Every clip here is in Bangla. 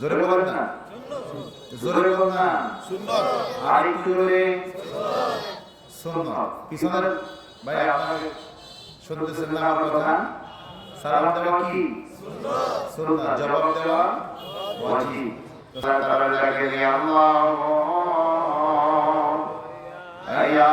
জোরে বলেন না। জোরে বলেন না। সুন্নত আর একটু জোরে সুন্নত পিছনের ভাই আপনাকে শুনতেছেন না আমার কথা? সালাম দেওয়া কি? সুন্নত জবাব দেওয়া ওয়াজিব। তারা আল্লাহ। আয়া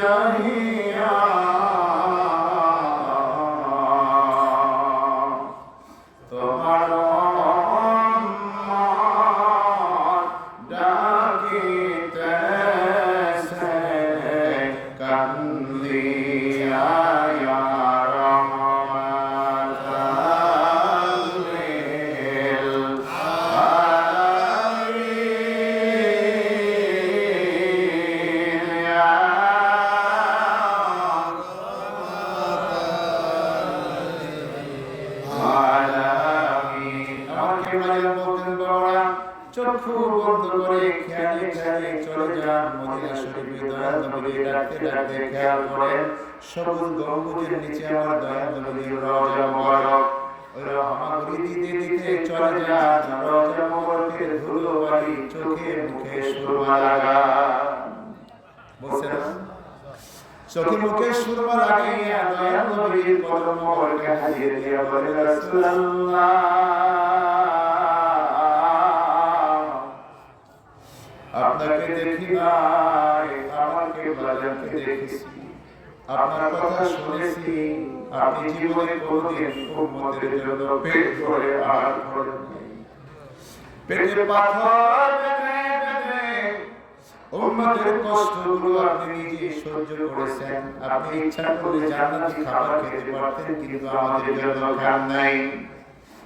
شهيد চক্ষু বন্ধ করে খেয়ালে খেয়ালে চলে যান। মদিনা শরীফে দয়াল নবীকে ডাকতে ডাকতে খেয়াল করেন, সবুজ গম্বুজের নিচে আমার দয়াল নবীর রওজা মোবারক চোখে মুখে সুরমা লাগা। বলছে চোখে মুখে সুরমা লাগাইয়া দয়াল নবীর কদম মোবারকে হাজির দিয়া বলে রাসূলুল্লাহ। আপনাকে দেখি নাই আমাকে দেখেছি। আপনার কথা শুনেছি আপনি জীবনে কোনদিন উম্মতের জন্য পেট ভরে আহার করেন। পেটে পাথর উম্মতের কষ্টগুলো আপনি নিজে সহ্য করেছেন। আপনি ইচ্ছা করে জান্নাতি খাবার খেতে পারতেন কিন্তু আমাদের জন্য খান নাই।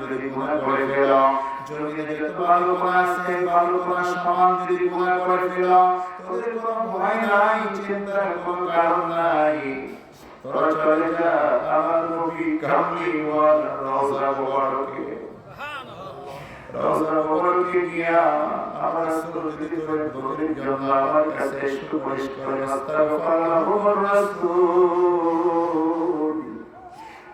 যদি গুনাহ করে ফেলো। জমিনে যত বালুকণা আছে বালুকণা সমান যদি গুনাহ করে ফেলো, তোদের কোনো ভয় নাই, চিন্তার কোনো কারণ নাই। তোরা চলে যা, আমার নবী কামলি ওয়াল রওজা মুবারকে। রওজা মুবারকে গিয়া আমার রাসূল যদি তোর জন্য আমার কাছে সুপারিশ করে আস্তাগফিরুল্লাহুর রাসূল।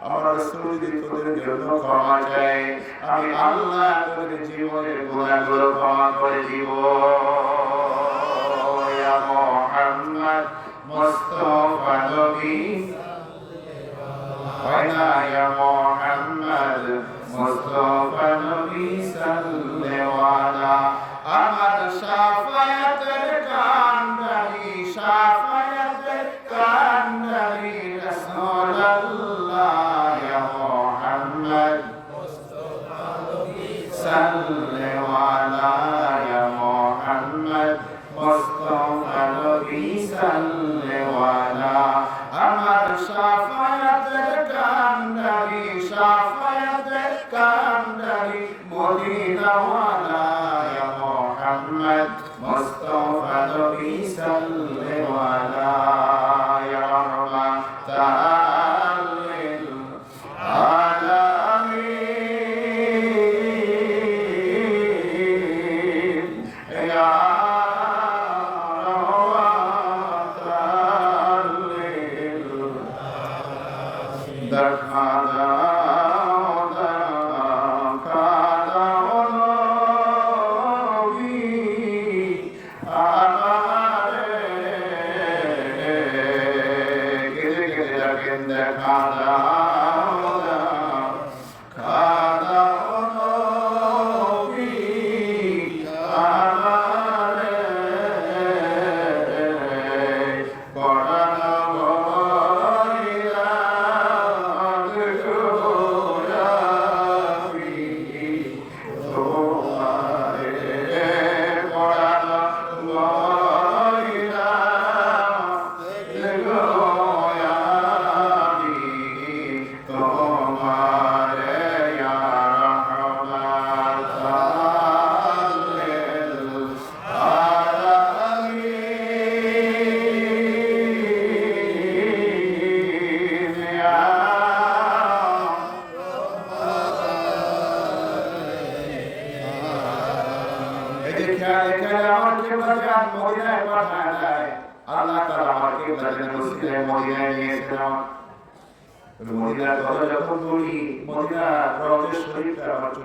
আমার রাসূল যদি তোদের জন্য ক্ষমা চায় আমি আল্লাহ তোদের জীবনের গুনাহগুলো ক্ষমা নবী। হ্যাঁ ওয়া মুহাম্মদ মুস্তাফা নবী সাল্লাল্লাহু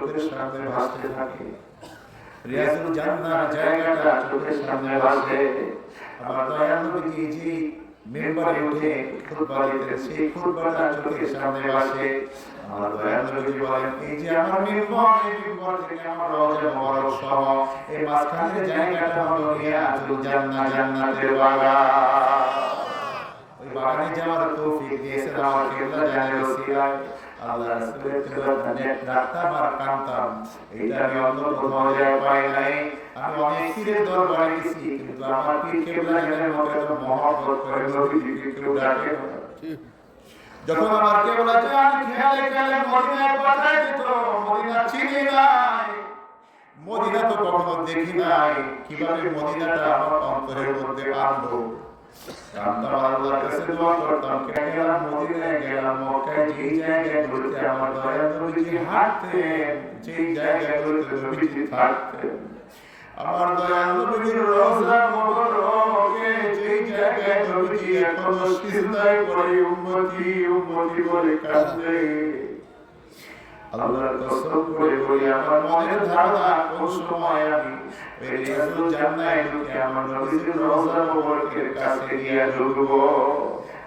চোখের সামনে ভাসতে থাকে। রিয়াজুল জান্নার জায়গাটা চোখের সামনে ভাসে আমার দয়াল নবীজি যে মেম্বারে উঠে খুতবা দিতেন সেই খুতবাটা চোখের সামনে ভাসে আমার দয়াল নবীজি বলেন এই যে আমার মেম্বার এই মেম্বার থেকে আমার রওজা মোবারক সহ এই মাঝখানের জায়গাটা হলো রিয়াজুল জান্নাহ জান্নাতের বাগান। ওই বাগানে যাওয়ার তৌফিক দিয়েছেন আমার কেবলা জানে ওসিলায়। আল্লাহ রাসূলের তেলাওয়াতে রাখতাম আর কানতাম এইটা আমি অন্য কোথাও জায়গায় পাই নাই। আমি অনেক মদিনা তো কখনো দেখি নাই। কীভাবে মদিনাটা আমার অন্তরের মধ্যে আনব? মক্কায় যেই জায়গাগুলোতে আমার দয়াল নবীজি হাঁটতেন যেই জায়গাগুলোতে নবীজি থাকতেন আমার দয়াল নবীজির রওজা মোবারকে যেই জায়গায় নবীজি এখনও সিজদায় পড়ে, উম্মতি উম্মতি বলে কাঁদে। আল্লাহর কসম করে বলি, আমার মনের ধারণা কোন সময় আমি এই জান্নায় ঢুকে আমার নবীজির রওজা মোবারকের কাছে গিয়ে ঢুকবো।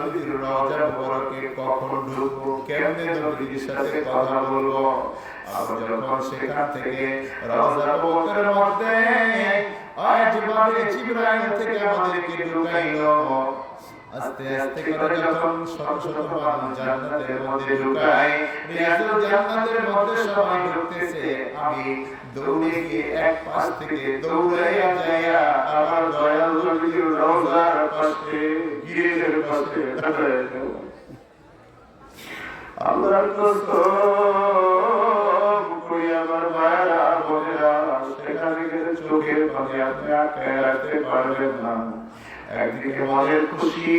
নবীর রওজা মোবারকে কখন ঢুকবো, কেমনে নবীর সাথে কথা বলব? আবার যখন সেখান থেকে রওজা মোবারকের মধ্যে আজ বাবে জিবরাইল থেকে আমাদেরকে ঢুকাইলো, আস্তে আস্তে করে যখন শত শত মানুষ জান্নাতের মধ্যে ঢুকায়, রিয়াজুল জান্নাতের মধ্যে সবাই ঢুকতেছে, আমি দৌড়ে গিয়ে এক পাশ থেকে দৌড়াইয়া যাইয়া আমার দয়াল নবীর পাশে গিরিলের পাশে। আল্লাহর কসম চোখের পানি আপনি না একদিকে মনের খুশি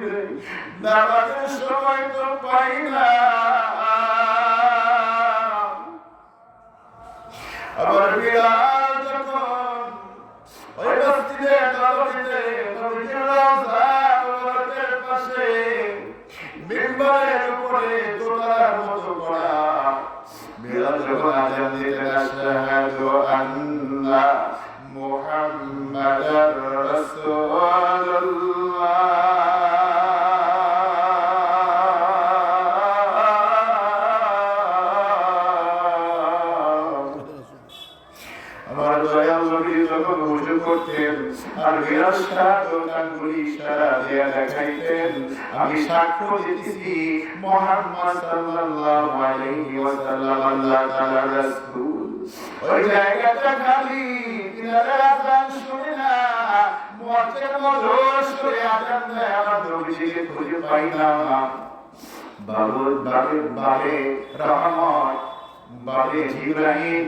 নামাজের সময় তো পাই না। আবার বিলাল যখন ওই নববীতে নবীজির রওজা পাশে মিম্বরের উপরে দোতলার মতো করা। বিলাল যখন আজান দিতেন, আশহাদু আন্না মুহাম্মাদার রাসূলুল্লাহ। দেখাইতেন আমি সাক্ষ্য দিতেছি মুহাম্মদ সাল্লাল্লাহু আলাইহি ওয়াসাল্লাম আল্লাহ তাআলার রাসূল ওই জায়গাটা খালি তিনারা আজান শুনে না মুয়াজ্জিন মধুর সুরে আজান দেয় আমার নবীজিকে খুঁজে পাই না বাবু বাবে বাবে রহমত বাবে জিব্রাহিম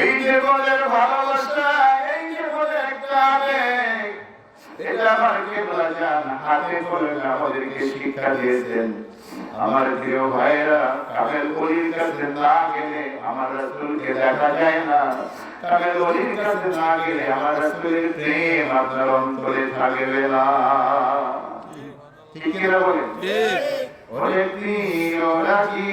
এই যে বলে ভালোবাসা এই যে বলে কানে এটা আমার কেবলা জান হাতে করে আমাদেরকে শিক্ষা দিয়েছেন। আমার প্রিয় ভাইরা কামেল অলির কাছে না গেলে আমার রাসূলকে দেখা যায় না। কামেল অলির কাছে না গেলে আমার রাসূলের প্রেম আপনার অন্তরে থাকবে না। ঠিক কিনা বলেন? ওরে প্রিয় রাজি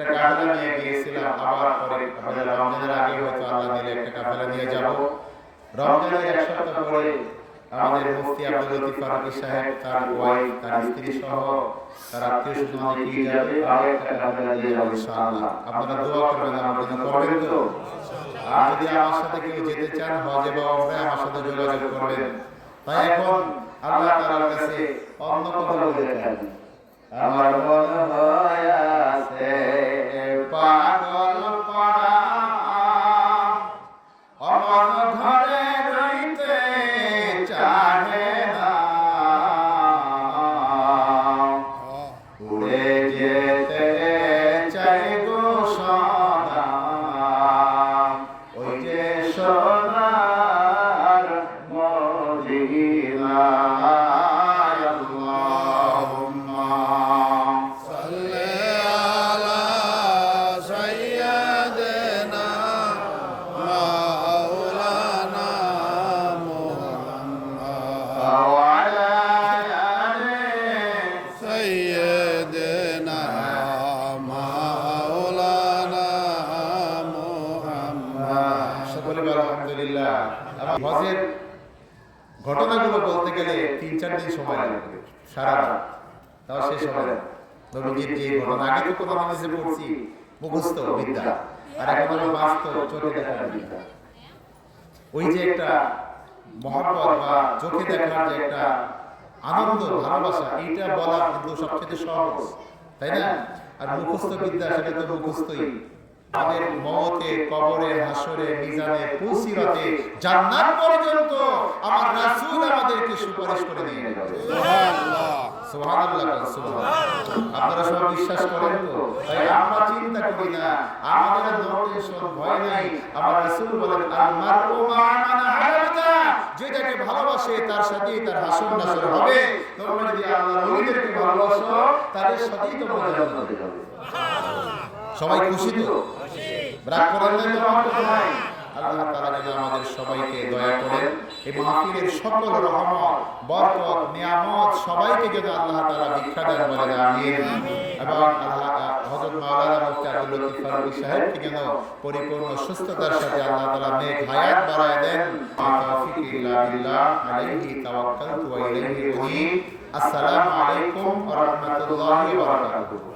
একটা কাফেলা নিয়ে গিয়েছিলাম, আবার পরে আমাদের রমজানের আগে হয়তো আল্লাহ দিলে একটা কাফেলা নিয়ে যাব। রমজানের এক সপ্তাহ পরে আমাদের মুফতি আব্দুল লতিফ ফারুকী সাহেব, তার ওয়াইফ তার স্ত্রী সহ তার আত্মীয় স্বজন অনেকেই যাবে আর একটা কাফেলা নিয়ে যাব ইনশাআল্লাহ। আপনারা দোয়া করবেন আমার জন্য, করবেন তো? আর যদি আমার সাথে কেউ যেতে চান, হজে বা ওমরায় আমার সাথে যোগাযোগ করবেন। তাই এখন আল্লাহ তাআলার কাছে অন্য কথা বলে দেখান আমার মন হয় আছে পাগল দিন সময় লাগবে। সারা তাও শেষ হবে না নবীজির যে ঘটনা আগে তো কোরআন হাদিসে পড়ছি মুখস্থ বিদ্যা। আর এখন হলো বাস্তব চোখে দেখার বিদ্যা। ওই যে একটা মহব্বত বা চোখে দেখার যে একটা আনন্দ ভালোবাসা এইটা বলা কিন্তু সবচেয়ে সহজ। তাই না? আর মুখস্থ বিদ্যা সেটা তো মুখস্থই। আমাদের মমতে কবরে হাসরে মিজানে, পুসিরতে জান্নাত পর্যন্ত আমার রাসূল আমাদেরকে সুপারিশ করে যাবে সুবহানাল্লাহ। সুবহানাল্লাহ সুবহানাল্লাহ। আপনারা সব বিশ্বাস করেন তো? তাই আমরা চিন্তা করি না। আমাদের ভয় নাই। আমার রাসূল বলেন আল মারউ মান যেটাকে ভালোবাসে, তার সাথেই তার হাসর নাসর হবে। তোমরা যদি আল্লাহর ওলিদেরকে ভালোবাসো, তাদের সাথেই তোমরা যাবে সবাই খুশি তো? রাগ করেন না তো? আমার কথা নাই আল্লাহ তাআলা যেন আমাদের সবাইকে দয়া করেন এই মাহফিলের সকল রহমত বরকত নিয়ামত সবাইকে যেন আল্লাহ তাআলা ভিক্ষা দেন বলেন আমিন এবং আল্লাহ হযরত মাওলানা মুফতি আব্দুল লতিফ ফারুকী সাহেবকে যেন পরিপূর্ণ সুস্থতার সাথে আল্লাহ তাআলা নেক হায়াত বাড়ায় দেন। মা ইল্লা বিল্লাহ আলাইহি তাওয়াক্কালতু ওয়া ইলাইহি উনীব আসসালামু আলাইকুম ওয়া রাহমাতুল্লাহি ওয়া বারাকাতুহু।